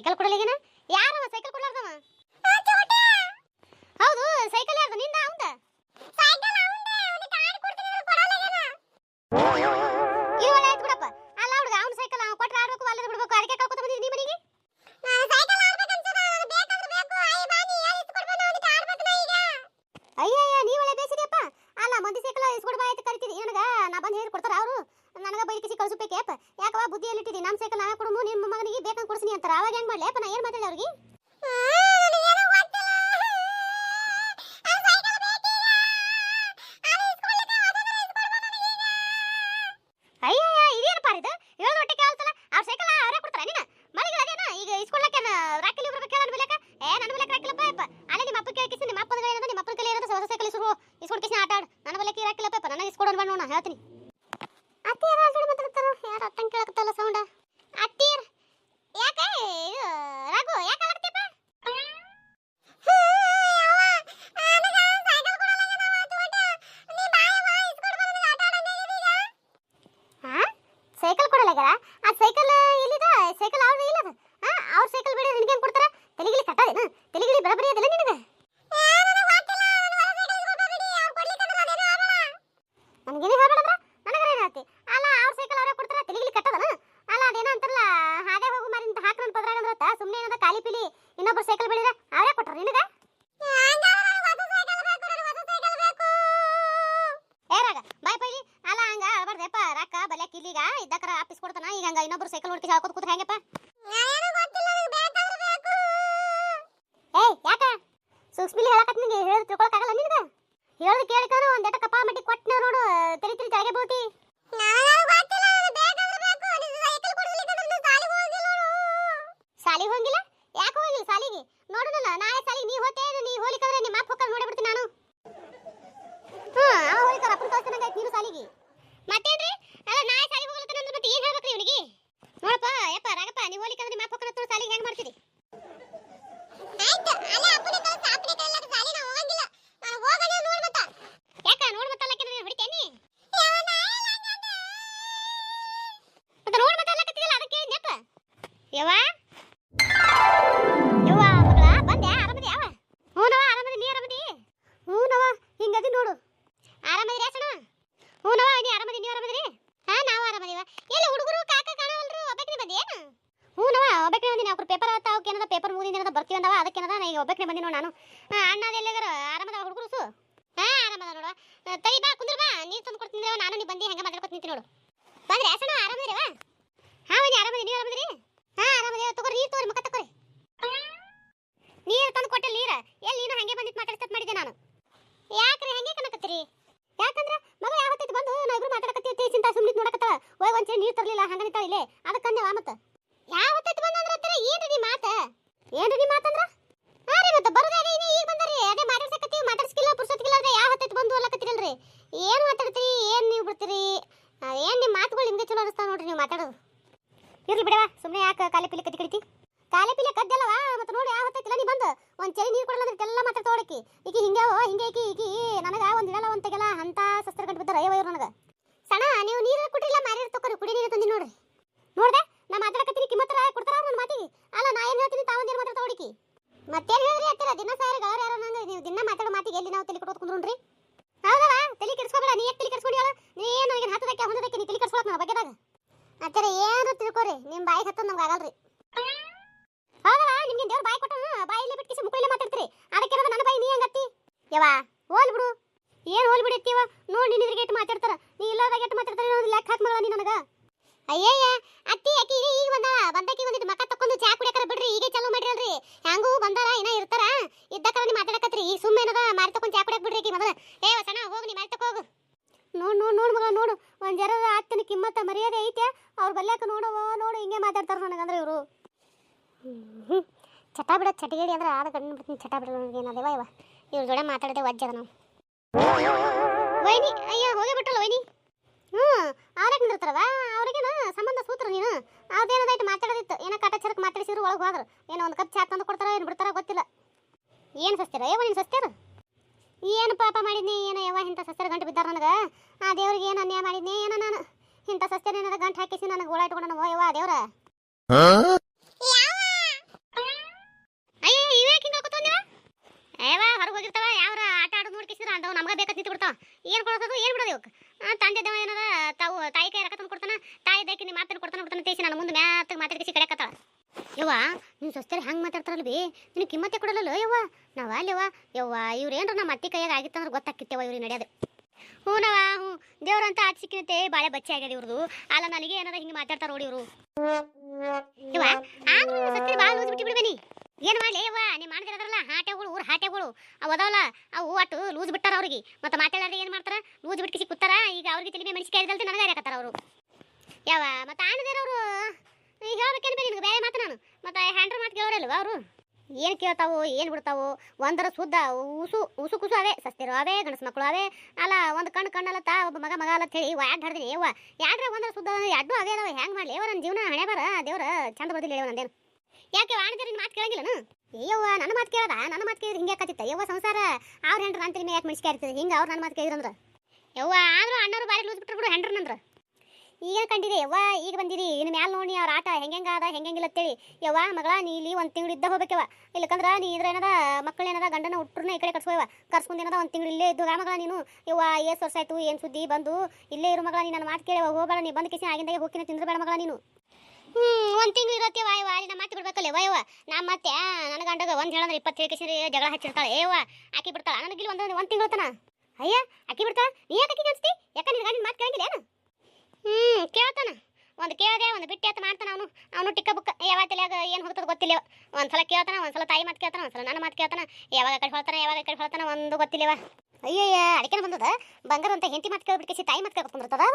Cycle कुठे गेली ना ಬೈಲಿಕ್ಕೆ ಕಳಿಸ್ಬೇಕೇಪ ಯಾಕವ ಬುದ್ಧಿಯಲ್ಲಿ ಇಟ್ಟಿದ್ದೀನಿ ನಮ್ಮ ಸೈಕಲ್ ನಾವೇ ಕೊಡಮು ನಿಮ್ಮ ಮಗನಿಗೆ ಬೇಕಂತ ಕೊಡ್ಸಿನಿ ಅಂತಾರ. ಅವಾಗ ಹೆಂಗ್ ಮಾಡ್ಲಿ? ನಾ ಏನ್ ಮಾತಾಡಿ ಅವ್ರಿಗೆ? ಅಯ್ಯಯ್ಯ ಇದೇನಪ್ಪ ಇದು ಹೇಳು ಹೊಟ್ಟೆ ಕೇಳ್ತಲ್ಲ ಅವ್ರ ಸೈಕಲ್ ಅವರೇ ಕೊಡ್ತಾರ ನೀನ ಮನೆಗೆ ಅದೇನ ಈಗ ಇಸ್ಕೊಳ್ಳಕ್ಕೆ ರಾಕಿಲಿ ಬರ್ಬೇಕು ಹೇಳ ಬೆಲೆಕ ಏ ನನ್ನ ಬೆಲೆಕ ರಾಕಿಲ್ಲಪ್ಪ ಯಪ್ಪ ಅಲ್ಲೇ ನಿಮ್ಮ ಅಪ್ಪ ಕೇಳಿಕಿಸಿ ನಿಮ್ಮ ಅಪ್ಪನ ಏನದ ನಿಮ್ಮ ಅಪ್ಪನ ಕೈಲಿ ಏನದ ಹೊಸ ಸೈಕಲ್ ಇಸ್ಕೊ ಇಸ್ಕೊಂಡು ಕಿಸಿ ಆಟ ಆಡು ನನ್ನ ಬೆಲೆಕ ರಾಕಿಲ್ಲಪ್ಪ ಯಪ್ಪ ನನಗೆ ಇಸ್ಕೊಡೋಣ ಬಣ್ಣ ನೋಡ ಹೇಳ್ತೀನಿ ಅತ್ತೀರ ಜೋಡಿ ಮಾತಾಡ್ತಾರ ಯಾರು ಅಟ್ಟಂಗೆ ಕೇಳಕತ್ತಲ್ಲ ಸೌಂಡ ಅತ್ತೀರ್ ಯಾಕೆ ಇದು ರಘು ಯಾಕೆ ಆಗತ್ತಪ್ಪ ಸೈಕಲ್ ಕೊಡಲಾಗ್ಯಾರ ಆ ಸೈಕಲ್ ಎಲ್ಲಿದ ಸೈಕಲ್ ಅವ್ರ ಇಲ್ಲದ ಹಾ ಅವ್ರ ಸೈಕಲ್ ಬಿಡಿ ನಿನಗೆ ಹೆಂಗ್ ಕೊಡ್ತಾರ ತೆಲಿಗಿಲಿ ಕಟ್ಟಾದೇನ ತೆಲಿಗಿಲಿ ಬರಬರಿ ಅದಲ್ಲ ನಿನಗೆ ನನಗೇನು ಹೇಳ್ಬೇಡದ್ರ ನನಗರ ಏನು ಹೇಳ್ತಿ ಅಲ್ಲ ಅವ್ರ ಸೈಕಲ್ ಅವರೇ ಕೊಡ್ತಾರ ತೆಲಿಗಿಲಿ ಕಟ್ಟದನ ಅಲ್ಲ ಅದೇನೋ ಅಂತಾರಲ್ಲ ಹಾಗೆ ಹೋಗು ಮಾರಿ ಅಂತ ಹಾಕ್ರನ್ ಪದ್ರಾಗ ಅಂದ್ರತ್ತ ಸುಮ್ಮನೆ ಏನದ ಖಾಲಿ ಪಿಲಿ ಇನ್ನೊಬ್ರು ಸೈಕಲ್ ಬಿಡಿದ ಅವರೇ ಕೊಟ್ರ ನಿನಗ ಏ ರಾಗ ಬಾಯ್ ಪೈಲಿ ಅಲ್ಲ ಹಂಗ ಅಳ್ಬಾರ್ದಪ್ಪ ರೊಕ್ಕ ಬಲ್ಯಾಕ ಇಲ್ಲಿಗ ಇದ್ದಕರ ಆಫೀಸ್ ಕೊಡ್ತಾನ ಈಗ ಹಂಗ ಇನ್ನೊಬ್ರು ಸೈಕಲ್ ಹೊಡ್ತಿ ಹೇಳ್ಕೊತ ಕೂತ್ ಹೆಂಗಪ್ಪ ಏಯ್ ಯಾಕ ಸೂಕ್ಷ್ಮಿಲಿ ಹೇಳಕತ್ ನಿಂಗೆ ಹೇಳಿ ತಿಳ್ಕೊಳಕ್ಕಾಗಲ್ಲ ನಿನಗ ಹೇಳದ್ ಕೇಳಿಕಾನು ಒಂದ್ ಎಟ ಕಪ್ಪ ಮಟ್ಟಿ ಕೊಟ್ಟನ ನೋಡು ತಲಿ ತಲಿ ತೆಳಗೆ ಬೀಳ್ತಿ ಸಾಲಿ ಹೋಗಿಲ್ಲ ಯಾಕೆ ಹೋಗಿಲ್ಲ ಸಾಲಿಗೆ ನೋಡುನಲ್ಲ ನಾಳೆ ಸಾಲಿಗೆ ನೀ ಹೋತೆ ನೀ ಹೋಲಿಕಂದ್ರೆ ನಿಮ್ಮ ಅಪ್ಪ ಹೊಕ್ಕಲ್ ನೋಡಿಬಿಡ್ತೀನಿ ನಾನು ಹಾ ಅವ ಹೋಲಿಕರ ಅಪ್ಪನ ಕಳ್ಸ್ತಾನಂಗ ಐತಿ ನೀನು ಸಾಲಿಗೆ ಮತ್ತೇನ್ರಿ ಅಲ್ಲ ನಾಳೆ ಸಾಲಿಗೆ ಹೋಗ್ಲತ್ತ ಅಂದ್ರೆ ಮತ್ತೆ ಏನ್ ಹೇಳ್ಬೇಕ್ರಿ ಇವನಿಗೆ ನೋಡಪ್ಪ ಯಪ್ಪ ರಾಗಪ್ಪ ನೀವು ಹೋಲಿಕಂದ್ರೆ ನಿಮ್ಮ ಅಪ್ಪ ಹೊಕ್ಕನ ಸಾಲಿಗೆ ಹೆಂಗ್ ಮಾಡ್ತೀರಿ ಆಯ್ತು ಅಲ್ಲ ಅಪ್ಪನ ಕಳ್ಸ ಅಪ್ಪನ ಕೈಲಾಗ ಸಾಲಿ ನಾ ಹೋಗಂಗಿಲ್ಲ ನಾನು ಹೋಗಣ ನೋಡ್ ಮತ್ತ ಯಾಕ ನೋಡ್ ಮತ್ತ ಅಲ್ಲಕ್ಕೆ ನಾನು ಹೊಡಿತೇನಿ ಮತ್ತೆ ನೋಡ್ ಮತ್ತ ಅಲ್ಲಕತ್ತಿಲ್ಲ ಅದಕ್ಕೆ ನೆಪ ಯವ್ವ? ಯವ್ವ, ಮಗಳ ಬಂದ್ಯಾ ಆರಾಮದಿ ಯಾವ ಹ್ಞೂನವ ಆರಾಮದಿ, ನೀ ಆರಾಮದಿ? ಹ್ಞೂನವ ಹಿಂಗದಿ ನೋಡು. ಆರಾಮದಿರಿ ಅಸಣ? ಹ್ಞೂನವ ನೀ ಆರಾಮದಿ ನೀ ಆರಾಮದಿರಿ? ಹಾ, ನಾವು ಆರಾಮದಿವ. ಎಲ್ಲ ಹುಡುಗರು ಕಾಕ ಕಾಣವಲ್ರು ಒಬ್ಬಕ್ಕೆ ಏನು? ಹ್ಞೂನವ ಒಬ್ಬಕ್ಕೆ ಬಂದಿ, ನಾವು ಪೇಪರ್ ಆತ ಅವಕ್ಕೆ ಏನದ ಪೇಪರ್ ಮುಗಿದ ಏನದ ಬರ್ತೀವಿ ಅಂದವ ಅದಕ್ಕೆ ಏನದ ಈಗ ಒಬ್ಬಕ್ಕೆ ಬಂದಿ ನೋಡು ನಾನು. ಅಣ್ಣದ ಎಲ್ಲಾಗರ ಆರಾಮದ ಹುಡುಗರು ಸು? ಹಾ, ಆರಾಮದ ನೋಡುವ ತೈ ಬಾ, ಕುಂದ್ರ ಬಾ, ನೀರು ತಂದು ಕೊಡ್ತೀನಿ ನಾನು ನೀ ಬಂದು, ಹೆಂಗೆ ಮಾತಾಡ್ಕೊತ ನೋಡು ಬಂದ್ರೆ ಅಸಣ ಆರಾಮದಿರವ ಹಾ ಬನ್ನಿ ಆರಾಮದಿ ನೀವು ಆರಾಮದಿರಿ ಹಾ ಆರಾಮದಿ ತಗೋರಿ ನೀರು ತಗೋರಿ ಮುಖ ತಗೋರಿ ನೀರು ತಂದು ಕೊಟ್ಟೆ ನೀರ ಎಲ್ಲಿ ನೀನು ಹಂಗೆ ಬಂದಿತ್ತು ಮಾತಾಡ್ಸತ್ ಮಾಡಿದ್ದೆ ನಾನು ಯಾಕ್ರಿ ಹಂಗೆ ಕನಕತ್ತೀರಿ ಯಾಕಂದ್ರೆ ಮಗ ಯಾವ ಹೊತ್ತೈತಿ ಬಂದು ನಾ ಇಬ್ರು ಮಾತಾಡಕತ್ತಿ ಚಿಂತ ಸುಮ್ಮನೆ ಹೋಗಿ ನೀರು ತರಲಿಲ್ಲ ಹಂಗ ನಿಂತಾಳ ಇಲ್ಲೇ ವಾ ಮತ್ತ. ಯಾವ ಹೊತ್ತೈತಿ ಬಂದಂದ್ರ ಅಂತೀರ ಏನ್ರಿ ನೀ ಮಾತ? ಏನ್ರಿ ನೀ ಮಾತಂದ್ರ ಹಾ ರೀ ಮತ್ತೆ ಬರೋದೇ ಅದೇ ಈಗ ಬಂದರಿ. ಅದೇ ಮಾತಾಡ್ಸಕತ್ತೀವಿ ಮಾತಾಡ್ಸ್ಕಿಲ್ಲ ಪುರ್ಸತ್ಕಿಲ್ಲ ಅಂದ್ರೆ ಯಾವ ಹೊತ್ತೈತಿ ಬಂದು ಅಲ್ಲಕತ್ತಿರಲ್ರಿ ಏನ್ ಮಾತಾಡ್ತೀರಿ, ಏನ್ ನೀವು ಬಿಡ್ತೀರಿ? ಏನು ನಿಮ್ಮ ಮಾತುಗಳು ನಿಮ್ಗೆ ಚಲೋ ಅನಿಸ್ತಾವ ನೋಡ್ರಿ ನೀವು ಮಾತಾಡೋದು. ಇರ್ಲಿ ಬಿಡವಾ ಸುಮ್ಮನೆ ಯಾಕೆ ಕಾಲಿ ಪಿಲೆ ಕತ್ತಿ ಕಡಿತಿ? ಕಾಲಿ ಪಿಲೆ ಕದ್ದಲ್ಲವಾ? ಮತ್ತೆ ನೋಡಿ ಯಾವ ಹೊತ್ತೈತಿಲ್ಲ ನೀ ಬಂದು. ಒಂದ್ ಚಳಿ ನೀರು ಕೊಡಲ್ಲ ಅಂದ್ರೆ ಎಲ್ಲ ಮಾತಾಡ್ತಾ ಹೊಡಕಿ ಈಗ ಹಿಂಗ್ಯಾವ ಹಿಂಗೆ ಈಕಿ ಈಕಿ ನನಗ ಒಂದ್ ಇಡಲ್ಲ ಒಂದ್ ತೆಗೆಲ್ಲ ಅಂತ ಸಸ್ತ್ರ ಗಂಟು ಬಿದ್ದಾರ. ಅಯ್ಯವ ನನಗ ಸಣ್ಣ ನೀವು ನೀರು ಕೊಟ್ಟಿಲ್ಲ ಮಾರಿ ತಕೋರಿ ಕುಡಿ ನೀರು ತಂದಿ ನೋಡ್ರಿ ನೋಡ್ದೆ ನಾ ಮಾತಾಡಕತ್ತೀನಿ ಕಿಮ್ಮತ್ತರ ಕೊಡ್ತಾರ ನನ್ನ ಮಾತಿಗೆ ಅಲ್ಲ ನಾ ಏನ್ ಹೇಳ್ತೀನಿ ತಾವೊಂದ್ ಏನ್ ಮಾತಾಡ್ತಾ ಹೊಡಿಕಿ ಅತ್ತಿರ ದಿನ ಸಾರಿ ಗಾರ ಯಾರೋ ನಂಗೆ ನೀವು ದಿನ ಮಾತಾಡೋ ಮಾತಿಗೆ ಎಲ್ಲಿ ನಾವು ತಲೆ ಕೊಡೋದು ಕುಂದ್ರುನ್ರಿ? ಹೌದಲ್ಲ ತಲೆ ಕೆಡಿಸ್ಕೊಬೇಡ, ನೀ ಯಾಕೆ ತಲೆ ಕೆಡಿಸ್ಕೊಂಡಿ ನೀ ಏನು ನನಗೆ ಹತ್ತದಕ್ಕೆ ಹೊಂದದಕ್ಕೆ ನೀ ತಲೆ ಕೆಡಿಸ್ಕೊಳಕ್ ನನ್ನ ಬಗ್ಗೆದಾಗ? ಅತ್ತರ ಏನು ತಿಳ್ಕೊರಿ ನಿಮ್ಮ ಬಾಯಿ ಹತ್ತದ ನಮ್ಗೆ ಆಗಲ್ರಿ. ಹೌದಲ್ಲ ನಿಮ್ಗೆ ದೇವ್ರ ಬಾಯಿ ಕೊಟ್ಟ ಬಾಯಿಲೆ ಬಿಟ್ಟಿಸಿ ಮುಕ್ಕಳಿಲೆ ಮಾತಾಡ್ತೀರಿ? ಅದಕ್ಕೆ ನನ್ನ ಬಾಯಿ ನೀ ಹಂಗತ್ತಿ? ಯವ್ವ, ಹೋಲ್ ಬಿಡು. ಏನು ಹೋಲ್ ಬಿಡಿರ್ತೀವ ನೋಡಿ ನಿನ್ನ ಎದುರಿಗೆ ಮಾತಾಡ್ತಾರ. ನೀ ಇಲ್ಲದಾಗ ಎಟ್ಟು ಮಾತಾಡ್ತಾರ ಲೆಕ್ಕ ಹಾಕ್ ಮಗಳ ನೀ ನನಗ. ಅಯ್ಯಯ್ಯ, ಅತ್ತಿ, ಅಕ್ಕಿ, ಈಗ ಬಂದ ಬಂದಕ್ಕೆ ಬಂದಿದ್ದು ಮಕ್ಕ ತಕ್ಕೊಂಡು ಚಾ ಕುಡಿಯಕರ ಬಿಡ್ರಿ ಈಗ ಚಾಲೂ ಮಾಡಿರಲ್ರಿ ಹ್ಯಾಂಗೂ ಬಂದಾರ ಇನ್ನ ಇರ್ತಾರ ಇದ್ದಕ್ಕ ನೀ ಮಾತಾಡಕತ್ರಿ ಈ ಸುಮ್ಮನೆ ಏನದ ಮಾರಿ ತಕೊಂಡು ಚಾ ಕುಡಿಯಕ್ ಬಿಡ್ರಿ ಆಕಿ ಮೊದಲ ಏ ವಸಣ ಹೋಗಿ ನೀ ಮಾರಿ ತಕ ಹೋಗು ನೋಡ್ ನೋಡ್ ನೋಡ್ ಮಗ ನೋಡು ಒಂದ್ ಜರ ಅತ್ತನ ಕಿಮ್ಮತ್ತ ಮರ್ಯಾದೆ ಐತೆ ಅವ್ರ ಬಲ್ಯಾಕ ನೋಡವ ನೋಡು ಹಿಂಗೆ ಮಾತಾಡ್ತಾರ ನನಗಂದ್ರೆ ಇವರು. ಚಟ ಬಿಡ ಚಟಿಗೇಡಿ ಅಂದ್ರೆ ಆದ ಕಣ್ಣು ಬಿಡ್ತೀನಿ, ಚಟ ಬಿಡ ಏನದೇವ ಇವ ಇವ್ರ ಜೋಡೆ ಮಾತಾಡದೆ ವಜ್ಜದ ನಾವು ವೈನಿ, ಅಯ್ಯ, ಹೋಗಿ ಬಿಟ್ಟಲ್ಲ ವೈನಿ. ಹ್ಞೂ ಅವ್ರಿಗೆ ನಿಂದಿರ್ತಾರವ? ಅವ್ರಿಗೇನ ಸಂಬಂಧ ಸೂತ್ರ ನೀನು? ಅದೇನದಾಯ್ತು ಮಾತಾಡೋದಿತ್ತು. ಏನೋ ಕಾಟಾಚಾರಕ್ಕೆ ಮಾತಾಡಿಸಿದ್ರು ಒಳಗೆ ಹೋದ್ರು. ಏನೋ ಒಂದು ಕಪ್ ಚಾ ತಂದು ಕೊಡ್ತಾರೋ ಏನು ಬಿಡ್ತಾರೋ ಗೊತ್ತಿಲ್ಲ. ಏನು ಸಸ್ತೀರ ಯವ್ವ ನೀನು ಸಸ್ತೀರ ಏನು ಪಾಪ ಮಾಡಿದ್ನಿ? ಏನೋ ಯವ್ವ ಇಂಥ ಸಸ್ಯರ ಗಂಟು ಬಿದ್ದಾರ ನನಗೆ? ಆ ದೇವ್ರಿಗೆ ಏನು ಅನ್ಯಾಯ ಮಾಡಿದ್ನಿ? ಏನೋ ನಾನು ಇಂಥ ಸಸ್ಯರ ಏನಾರ ಗಂಟು ಹಾಕಿಸಿ ನನಗೆ ಓಡಾಟ್ಕೊಂಡು ಯವ್ವ ದೇವ್ರ? ಏನ್ ಕೊಡೋದು ಏನ್ ಬಿಡೋದು ಇವಕ್ಕೆ ತಂದೆ ಏನಾರ ತಾವು, ತಾಯಿ ಕೈ ಕೊಡ್ತಾನ, ತಾಯಿ ದೈಕಿ ನಿಮ್ಮ ಮಾತನ್ನು ಕೊಡ್ತಾನೆ ಬಿಡ್ತಾನೆ ತೇಸಿ ನಾನು ಮುಂದೆ ಮ್ಯಾತ ಮಾತಾಡ್ಕೇಸಿ ಕಡೆಕತ್ತಾಳ ಯವ್ವ, ನೀವು ಸೊಸ್ತರು ಹೆಂಗೆ ಮಾತಾಡ್ತಾರಲ್ಲ ಬಿ ನಿನ್ ಕಿಮ್ಮತ್ತೆ ಕೊಡಲ್ಲ ಯವ್ವ? ನಾವು ಅಲ್ಲವ ಯವ್ವ ಇವ್ರೇನ್ರ ಏನ್ರ ನಮ್ಮ ಅತ್ತೆ ಕೈಯಾಗ ಆಗಿತ್ತಂದ್ರೆ ಗೊತ್ತಾಕ್ಕಿತ್ತೇವ ಇವ್ರಿಗೆ ನಡೆಯೋದು. ಹ್ಞೂನವ ಹ್ಞೂ. ದೇವ್ರಂತ ಆಟ ಸಿಕ್ಕಿನತೆ ಬಾಳೆ ಬಚ್ಚೆ ಆಗ್ಯದ ಇವ್ರದು. ಅಲ್ಲ, ನನಗೆ ಏನಾರ ಹಿಂಗೆ ಮಾತಾಡ್ತಾರ ನೋಡಿ ಇವರು. ಇವ ಆದ್ರೂ ಸತ್ತಿ ಭಾಳ ಲೂಸ್ ಬಿಟ್ಟು ಬಿಡ್ಬೇನಿ. ಏನು ಮಾಡಲಿ, ಯವ್ವ, ನೀವು ಮಾಡಿದಿರದ್ರಲ್ಲ ಹಾಟೆಗಳು ಊರು ಹಾಟೆಗಳು ಅವು ಅದಾವಲ್ಲ, ಅವು ಒಟ್ಟು ಲೂಸ್ ಬಿಟ್ಟಾರ ಅವ್ರಿಗೆ. ಮತ್ತೆ ಮಾತಾಡೋದು ಏನು ಮಾಡ್ತಾರ? ಲೂಸ್ ಬಿಟ್ಟು ಕೂತಾರ ಈಗ ಅವ್ರಿಗೆ ತಲೆಗೆ ಮೆಣಸಿಕಾಯಿ ಇದ್ದಲ್ದೆ ನನಗೆ ಹಾಕತ್ತಾರ ಅವರು. ಯಾವ ಮತ್ತೆ ಆಣದಿರೋರು ಈಗ ಹೇಳ್ಬೇಕೇನು ಬೇರೆ ನಿನಗೆ? ಬೇರೆ ಮಾತು ನಾನು. ಮತ್ತೆ ಹ್ಯಾಂಡ್ರ್ ಮಾತು ಕೇಳೋರಲ್ವ ಅವರು? ಏನು ಕೇಳ್ತಾವು, ಏನು ಬಿಡ್ತಾವು, ಒಂದರ ಶುದ್ಧ ಉಸು ಉಸು ಕುಸು ಅವೇ, ಸಸ್ತಿರೋ ಅವೇ, ಗಂಡಸ ಮಕ್ಕಳು ಅವೇ, ಅಲ್ಲ, ಒಂದು ಕಣ್ಣು ತಾ ಒಬ್ಬ ಮಗ ಮಗ ಅಲ್ಲ ಹೇಳಿ ಯಾಡ್ ಹಾಡ್ದಿನಿ, ಯವ್ವ, ಯಾಡ್ರ ಒಂದರ ಸುದ್ದ ಎರಡು ಅವೇ ಅದಾವ ಹೆಂಗೆ ಮಾಡಲಿ ಯವ್ವ ನನ್ನ ಜೀವನ ಹಣೆ ಬರ, ದೇವ್ರ ಚಂದ ಬರ್ದಿಲ್ಲ ಯವ್ವ ನಂದೇನು ಯಾಕೆ ವಾಣಿಜ್ಯ ಮಾತು ಕೇಳಂಗಿಲ್ಲನು ಅಯ್ಯವ್ವ ನನ್ನ ಮಾತು ಕೇಳದ, ನನ್ನ ಮಾತು ಕೇಳಿದ್ರೆ ಹಿಂಗೆ ಕತ್ತಿತ್ತ ಯವ್ವ ಸಂಸಾರ, ಅವ್ರ ಹೆಂಡ್ರ ನನ್ನ ತಲೆ ಯಾಕೆ ಮೆಣಸಿಗೆ ಇರ್ತದೆ ಹಿಂಗೆ ಅವ್ರು ನನ್ನ ಮಾತು ಕೇಳಿದ್ರಂದ್ರೆ. ಯವ್ವ, ಆದರೂ ಅಣ್ಣರು ಬಾರಿ ಲೂಸ್ ಬಿಟ್ರು ಬಿಡು ಹೆಂಡ್ರನಂದ್ರ ಈಗ ಕಂಡಿರಿ? ಯವ್ವ, ಈಗ ಬಂದಿರಿ. ಇನ್ನು ಮ್ಯಾಲ ನೋಡಿ ಅವ್ರ ಆಟ ಹೆಂಗೆಂಗ ಅದ ಹೆಂಗೆಂಗಿಲ್ಲ ಅಂತೇಳಿ. ಯವ್ವ, ಮಗಳ, ನೀ ಇಲ್ಲಿ ಒಂದು ತಿಂಗಳು ಇದ್ದ ಹೋಗ್ಬೇಕವ ಇಲ್ಲಕಂದ್ರ ನೀ ಇದ್ರ ಏನದ ಮಕ್ಕಳು ಏನದ, ಗಂಡನ ಹುಟ್ಟರ್ನ ಈ ಕಡೆ ಕರ್ಸ್ಕೋಯವ ಕರ್ಸ್ಕೊಂಡ್ ಏನದ, ಒಂದು ತಿಂಗಳು ಇಲ್ಲೇ ಇದ್ದು ಮಗಳ ನೀನು. ಯವ್ವ, ಏಸ್ ವರ್ಷ ಆಯ್ತು, ಏನು ಸುದ್ದಿ, ಬಂದು. ಇಲ್ಲೇ ಇರು ಮಗಳ ನೀ ನನ್ನ ಮಾತು ಕೇಳಿ ಹೋಗಬೇಡ, ನೀ ಬಂದು ಕಿಸಿನ ಆಗಿಂದಾಗೆ ಹೋಗಿನ ತಿಂದ್ರಬೇಡ ಮಗಳ ನೀನು. ಹ್ಮ್, ಒಂದ್ ತಿಂಗಳು ಇರತ್ತೆ ವಾಯ್ ವಾಯ್ ನಮ್ಮ ಮಾತು ಬಿಡ್ಬೇಕಲ್ಲ ಯವ್ವ ನಾ ಮತ್ತೆ ನನ್ನ ಗಂಡಗ ಒಂದ್ ಹೇಳಂದ್ರೆ ಇಪ್ಪತ್ತು ಹೇಳಿಕೆಸಿ ಜಗಳ ಹಚ್ಚಿರ್ತಾಳೆ. ಏವ ಆಕಿ ಬಿಡ್ತಾಳ. ನನಗೆ ಇಲ್ಲಿ ಒಂದು, ಒಂದ್ ತಿಂಗಳು ತನ ಅಯ್ಯ, ಆಕಿ ಬಿಡ್ತಾಳ? ನೀ ಯಾಕೆ ಆಕಿ ಅನ್ಸ್ತಿ? ಯಾಕ ನಿನ್ನ ಗಂಡನ ಮಾತು ಕೇಳಂಗಿಲ್ಲ ಏನು? ಹ್ಮ್, ಕೇಳ್ತಾನ. ಒಂದು ಕೇಳದೆ, ಒಂದು ಬಿಟ್ಟಿ ಅಂತ ಮಾಡ್ತಾನ ಅವನು. ಅವನು ಟಿಕ್ಕ ಬುಕ್ ಯಾವಾಗ ತಲೆಯಾಗ ಏನು ಹೋಗ್ತದ ಗೊತ್ತಿಲ್ಲ. ಒಂದ್ಸಲ ಕೇಳ್ತಾನ, ಒಂದ್ಸಲ ತಾಯಿ ಮಾತು ಕೇಳ್ತಾನ, ಒಂದ್ಸಲ ನನ್ನ ಮಾತು ಕೇಳ್ತಾನ. ಯಾವಾಗ ಕಡೆ ಹೇಳ್ತಾನ, ಯಾವಾಗ ಕಡೆ ಹೇಳ್ತಾನ ಒಂದು ಗೊತ್ತಿಲ್ಲವ. ಅಯ್ಯಯ್ಯ ಅದಕ್ಕೆ ಬಂದದ? ಬಂಗಾರ ಅಂತ ಹೆಂಡತಿ ಮಾತು ಕೇಳ್ಬಿಟ್ಟು ತಾಯಿ ಮಾತು ಕೇಳ್ಕೊಂಡು ಬಂದಿರ್ತದ